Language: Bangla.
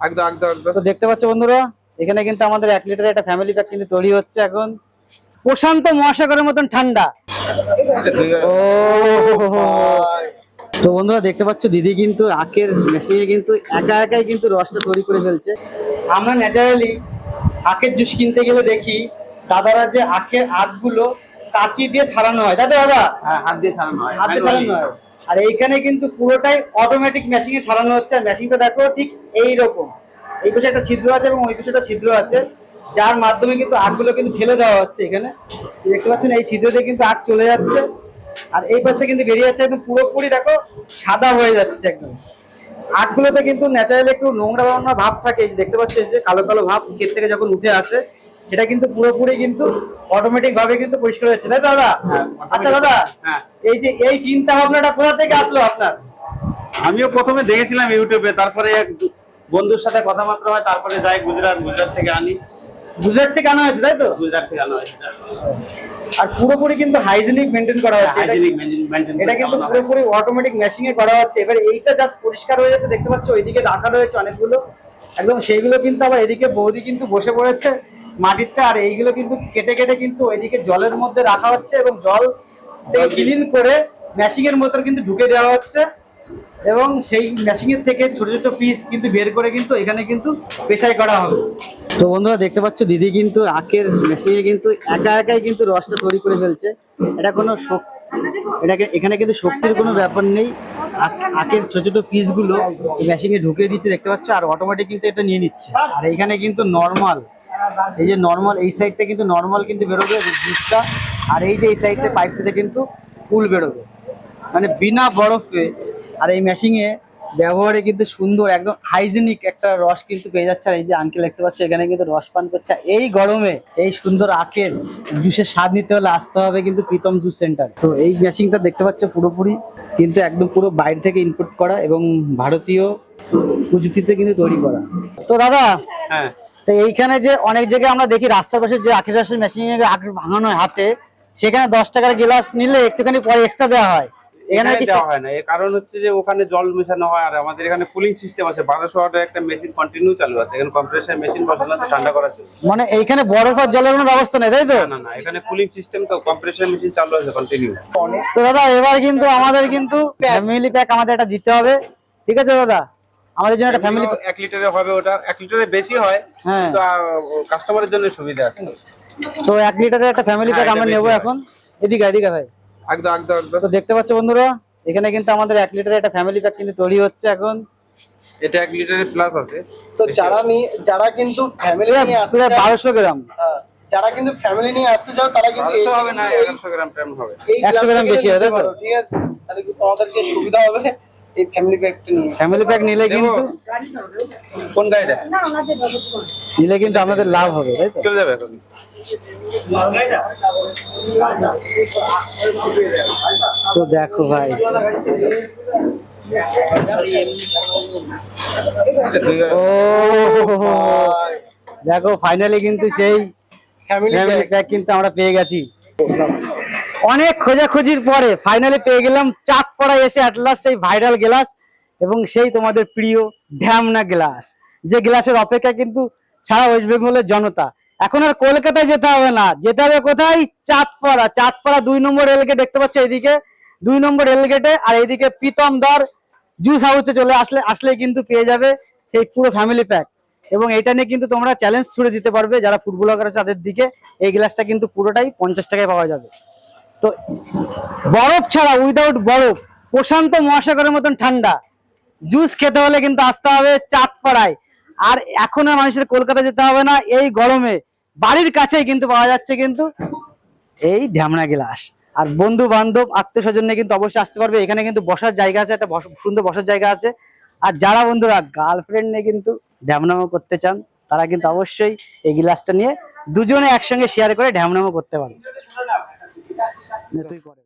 একদম একদম একদম। তো দেখতে পাচ্ছ বন্ধুরা এখানে কিন্তু আমাদের এক লিটারের একটা ফ্যামিলি প্যাক কিন্তু তৈরি হচ্ছে এখন। প্রশান্ত মহাসাগরের মতন ঠান্ডা। তো বন্ধুরা দেখতে পাচ্ছ দিদি কিন্তু আখের মেশিনে কিন্তু একা একাই কিন্তু রসটা তৈরি করে ফেলছে। আমরা ন্যাচারালি আখের জুস কিনতে গেলে দেখি দাদারা যে আখের আখগুলো কাঁচি দিয়ে ছাড়ানো হয়। তাই দাদা? হ্যাঁ হাত দিয়ে ছাড়ানো হয়। হাতে ছাড়ানো হয়। আর এইখানে কিন্তু পুরোটাই অটোমেটিক মেশিনে ছাড়ানো হচ্ছে। আর মেশিনটা দেখো ঠিক এই রকম এই পাশে একটা ছিদ্র আছে এবং ওই পাশে একটা ছিদ্র আছে। যার মাধ্যমে কিন্তু আখগুলো কিন্তু ফেলে দেওয়া হচ্ছে এখানে। দেখতে পাচ্ছেন এই ছিদ্র দিয়ে কিন্তু আখ চলে যাচ্ছে। আর এই পাশে কিন্তু বেরিয়ে যাচ্ছে একদম পুরোপুরি দেখো সাদা হয়ে যাচ্ছে একদম। আখগুলোতে কিন্তু ন্যাচারালি একটু নোংরা নোংরা ভাব থাকে। এই যে দেখতে পাচ্ছেন যে কালো কালো ভাব ক্ষেত থেকে যখন উঠে আসে সেটা কিন্তু পুরোপুরি কিন্তু অটোমেটিক ভাবে কিন্তু পরিষ্কার হচ্ছে তাই দাদা? হ্যাঁ, আচ্ছা দাদা হ্যাঁ। এই যে এই চিন্তা ভাবনাটা কোথা থেকে আসলো আপনার? আমিও প্রথমে দেখেছিলাম ইউটিউবে তারপরে এক বন্ধুর সাথে কথাবার্তা হয় তারপরে যাই গুজরাট গুজরাট থেকে আনি। গুজরাট থেকে আনা হয়েছে তাই তো? গুজরাট থেকে আনা হয় আর পুরোপুরি কিন্তু হাইজিনিক মেনটেন করা হচ্ছে হাইজেনিক মেনটেন এটা কিন্তু পুরোপুরি অটোমেটিক মেশিং এ করা হচ্ছে। এবার এইটা জাস্ট পরিষ্কার হয়ে যাচ্ছে দেখতে পাচ্ছ ওইদিকে রাখা রয়েছে অনেকগুলো। একদম সেইগুলো কিন্তু আবার এদিকে বৌদি কিন্তু বসে পড়েছে মাটিতে আর এইগুলো কিন্তু কেটে কেটে কিন্তু ওইদিকে জলের মধ্যে রাখা হচ্ছে এবং জল ক্লিন করে মেশিং এর মতো কিন্তু ঢুকে দেওয়া হচ্ছে। এবং সেই মেশিং এর থেকে ছোট ছোট পিস কিন্তু বের করে কিন্তু এখানে কিন্তু পেশাই করা হবে। তো বন্ধুরা দেখতে পাচ্ছ, দিদি কিন্তু আখের মেশিনে কিন্তু একা একাই কিন্তু রসটা তৈরি করে ফেলছে। এটা কোনো এটাকে এখানে কিন্তু শক্তির কোনো ব্যাপার নেই। আখ- আখের ছোট ছোট পিসগুলো মেশিনে ঢুকিয়ে দিচ্ছে, দেখতে পাচ্ছ? আর অটোমেটিক কিন্তু এটা নিয়ে নিচ্ছে। আর এখানে কিন্তু নর্মাল এই যে নর্মাল এই সাইডটা কিন্তু নর্মাল কিন্তু বেরোবে জুসটা আর এই যে এই সাইডটা পাইপ থেকে কিন্তু ফুল বেরোবে। মানে বিনা বরফে আর এই মেশিংয়ে ব্যবহারে কিন্তু সুন্দর একদম হাইজিনিক একটা রস কিন্তু পেয়ে যাচ্ছে। আর এই যে আঙ্কেল দেখতে পাচ্ছে এখানে কিন্তু রস পান করছে। এই গরমে এই সুন্দর আখের জুসের স্বাদ নিতে হলে আসতে হবে কিন্তু প্রীতম জুস সেন্টার তো এই মেশিনটা দেখতে পাচ্ছে পুরোপুরি কিন্তু একদম পুরো বাইরে থেকে ইনপুট করা এবং ভারতীয় প্রযুক্তিতে কিন্তু তৈরি করা। তো দাদা হ্যাঁ। তো এইখানে যে অনেক জায়গায় আমরা দেখি রাস্তার পাশে যে আখের রসের মেশিন আখ ভাঙানো হয় হাতে সেখানে দশ টাকার গ্লাস নিলে একটুখানি পরে এক্সট্রা দেওয়া হয়। এখানে এখানে দেওয়া হয় না। এর কারণ হচ্ছে যে ওখানে জল মেশানো হয় আর আমাদের এখানে কুলিং সিস্টেম আছে। বারোশো ওয়াটের একটা মেশিন কন্টিনিউ চালু আছে। এখানে কম্প্রেসার মেশিন বসানো আছে ঠান্ডা করার জন্য। মানে এইখানে বরফ আর জলের কোনো ব্যবস্থা নেই তাই তো? না না না এখানে কুলিং সিস্টেম তো কম্প্রেসার মেশিন চালু আছে কন্টিনিউ তো দাদা এবার কিন্তু আমাদের কিন্তু ফ্যামিলি প্যাক আমাদের একটা দিতে হবে। ঠিক আছে দাদা? আমাদের জন্য একটা ফ্যামিলি এক লিটারে হবে ওটা। এক লিটারে বেশি হয়। হ্যাঁ। কিন্তু কাস্টমারের জন্য সুবিধা আছে। তো এক লিটারের একটা ফ্যামিলি প্যাক আমরা নেব এখন। এদিকে এদিকে ভাই। একদম একদম একদম। তো দেখতে পাচ্ছ বন্ধুরা এখানে কিন্তু আমাদের এক লিটারের একটা ফ্যামিলি প্যাক কিন্তু তৈরি হচ্ছে এখন। এটা এক লিটারের প্লাস আছে। তো যারা নিয়ে যারা কিন্তু ফ্যামিলি নিয়ে আসতে প্রায় বারোশো গ্রাম। হ্যাঁ, যারা কিন্তু ফ্যামিলি নিয়ে আসতে চাও তারা কিন্তু এই- হবে না এই- এগারোশো গ্রাম প্রেম হবে। 100 গ্রাম বেশি হবে, ঠিক আছে? তাহলে কিন্তু তোমাদের যে সুবিধা হবে? এই ফ্যামিলি প্যাকটা নিয়ে। ফ্যামিলি প্যাক নিলে কিন্তু কোন গাড়িটা? নিলে কিন্তু আমাদের লাভ হবে তাই তো? চলে যাবে এখন। তো দেখো ভাই। ও দেখো ফাইনালি কিন্তু সেই ফ্যামিলি প্যাক কিন্তু আমরা পেয়ে গেছি। অনেক খোঁজাখুঁজির পরে ফাইনালি পেয়ে গেলাম চাক পড়া এসে অ্যাটলাস সেই ভাইরাল গ্লাস এবং সেই তোমাদের প্রিয় ঢ্যামনা গ্লাস যে গ্লাসের অপেক্ষা কিন্তু সারা ওয়েস্ট বেঙ্গলের জনতা। এখন আর কলকাতায় যেতে হবে না। যেতে হবে কোথায়? চাঁদপাড়া। চাঁদপাড়া দুই নম্বর রেলগেট দেখতে পাচ্ছ এইদিকে। দুই নম্বর রেলগেটে আর এইদিকে প্রীতম দর জুস হাউসে চলে আসলে আসলে কিন্তু পেয়ে যাবে সেই পুরো ফ্যামিলি প্যাক এবং এটা নিয়ে কিন্তু তোমরা চ্যালেঞ্জ ছুড়ে দিতে পারবে। যারা ফুটবলার তাদের দিকে এই গ্লাসটা কিন্তু পুরোটাই পঞ্চাশ টাকায় পাওয়া যাবে। তো বরফ ছাড়া উইদাউট বরফ, প্রশান্ত মহাসাগরের মতন ঠান্ডা। জুস খেতে হলে কিন্তু আসতে হবে চাঁদপাড়ায়। আর এখন আর মানুষের কলকাতা যেতে হবে না, এই গরমে। বাড়ির কাছেই কিন্তু পাওয়া যাচ্ছে কিন্তু এই ঢ্যামনা গ্লাস। আর বন্ধু বান্ধব আত্মীয় স্বজন কিন্তু অবশ্যই আসতে পারবে। এখানে কিন্তু বসার জায়গা আছে, একটা সুন্দর বসার জায়গা আছে। আর যারা বন্ধুরা গার্লফ্রেন্ড নিয়ে কিন্তু ঢ্যামনামো করতে চান, তারা কিন্তু অবশ্যই এই গ্লাসটা নিয়ে দুজনে একসঙ্গে শেয়ার করে ঢ্যামনামো করতে পারে তুই করে